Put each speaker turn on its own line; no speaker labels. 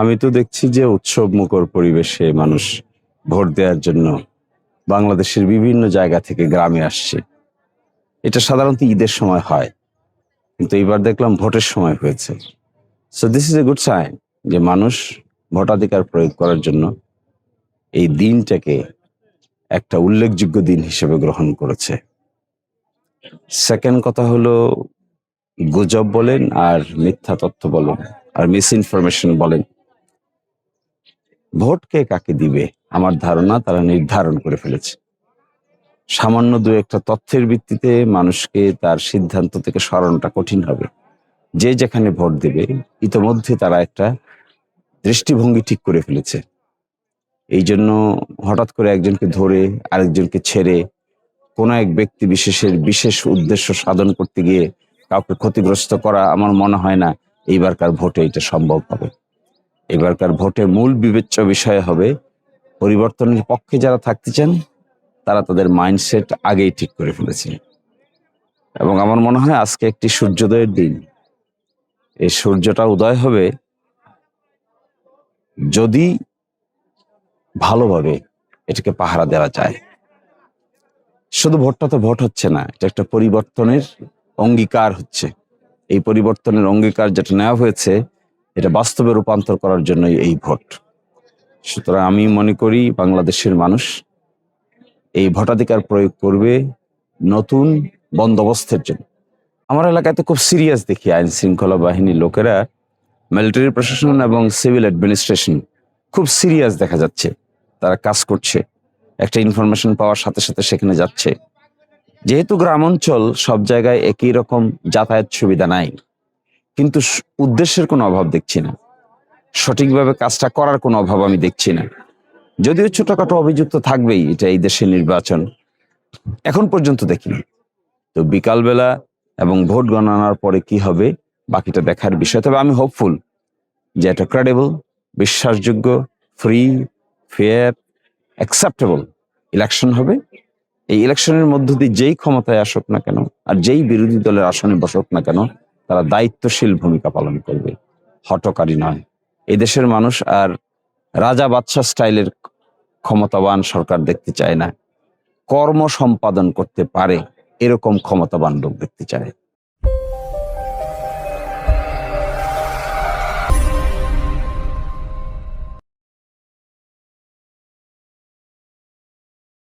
আমি তো দেখছি যে উৎসব মুখর পরিবেশে মানুষ ভোট দেওয়ার জন্য বাংলাদেশের বিভিন্ন জায়গা থেকে গ্রামে আসছে। এটা সাধারণত ঈদের সময় হয়, কিন্তু এবার দেখলাম ভোটের সময় হয়েছে। So this is a good sign যে মানুষ ভোটাধিকার প্রয়োগ করার জন্য এই দিনটাকে একটা উল্লেখযোগ্য দিন হিসেবে গ্রহণ করেছে। সেকেন্ড কথা হলো গুজব বলেন আর মিথ্যা তথ্য বলেন আর মিস ইনফরমেশন বলেন। ভোট কে কাকে দিবে? আমার ধারণা তারা নির্ধারণ করে ফেলেছে। সামান্য দু একটা তথ্যের ভিত্তিতে মানুষকে তার সিদ্ধান্ত থেকে স্মরণটা কঠিন হবে। যে যেখানে ভোট দেবে, ইতোমধ্যে তারা একটা দৃষ্টিভঙ্গি ঠিক করে ফেলেছে। এই জন্য হঠাৎ করে একজনকে ধরে, আরেকজনকে ছেড়ে, কোনো এক ব্যক্তি বিশেষের বিশেষ উদ্দেশ্য সাধন করতে গিয়ে কাউকে ক্ষতিগ্রস্ত করা আমার মনে হয় না এইবারকার ভোটে এটা সম্ভব হবে। এবারকার ভোটে মূল বিবেচ্য বিষয় হবে পরিবর্তনের পক্ষে যারা থাকতে চান, তারা তাদের মাইন্ডসেট আগেই ঠিক করে ফেলেছে এবং আমার মনে হয় আজকে একটি সূর্যোদয়ের দিন। এই সূর্যটা উদয় হবে যদি ভালোভাবে এটাকে পাহারা দেওয়া যায়। শুধু ভোটটা তো ভোট হচ্ছে না, এটা একটা পরিবর্তনের অঙ্গীকার হচ্ছে। এই পরিবর্তনের অঙ্গীকার যেটা নেওয়া হয়েছে, এটা বাস্তবে রূপান্তর করার জন্যই এই ভোট। সুতরাং আমি মনে করি বাংলাদেশের মানুষ এই ভোটাধিকার প্রয়োগ করবে নতুন বন্দোবস্তের জন্য। আমার এলাকায় তো খুব সিরিয়াস দেখি আইন শৃঙ্খলা বাহিনীর লোকেরা, মিলিটারি প্রশাসন এবং সিভিল অ্যাডমিনিস্ট্রেশন খুব সিরিয়াস দেখা যাচ্ছে। তারা কাজ করছে। একটা ইনফরমেশন পাওয়ার সাথে সাথে সেখানে যাচ্ছে। যেহেতু গ্রাম অঞ্চল সব জায়গায় একই রকম যাতায়াত সুবিধা নাই, কিন্তু উদ্দেশ্যের কোনো অভাব দেখছি না। সঠিকভাবে কাজটা করার কোনো অভাব আমি দেখছি না। যদিও ছোটখাটো অভিযুক্ত থাকবেই এটা এই দেশের নির্বাচন। এখন পর্যন্ত দেখিনি তো বিকালবেলা এবং ভোট গণনার পরে কি হবে, বাকিটা দেখার বিষয়। তবে আমি হোপফুল যে এটা ক্রেডিবল বিশ্বাসযোগ্য ফ্রি ফেয়ার অ্যাকসেপ্টেবল ইলেকশন হবে। এই ইলেকশনের মধ্য দিয়ে যেই ক্ষমতায় আসুক না কেন আর যেই বিরোধী দলের আসনে বসুক না কেন, তারা দায়িত্বশীল ভূমিকা পালন করবে। হটকারী নয়। এই দেশের মানুষ আর রাজা বাদশাহ স্টাইলের ক্ষমতাবান সরকার দেখতে চায় না। কর্ম সম্পাদন করতে পারে, এরকম ক্ষমতাবান লোক দেখতে চায়।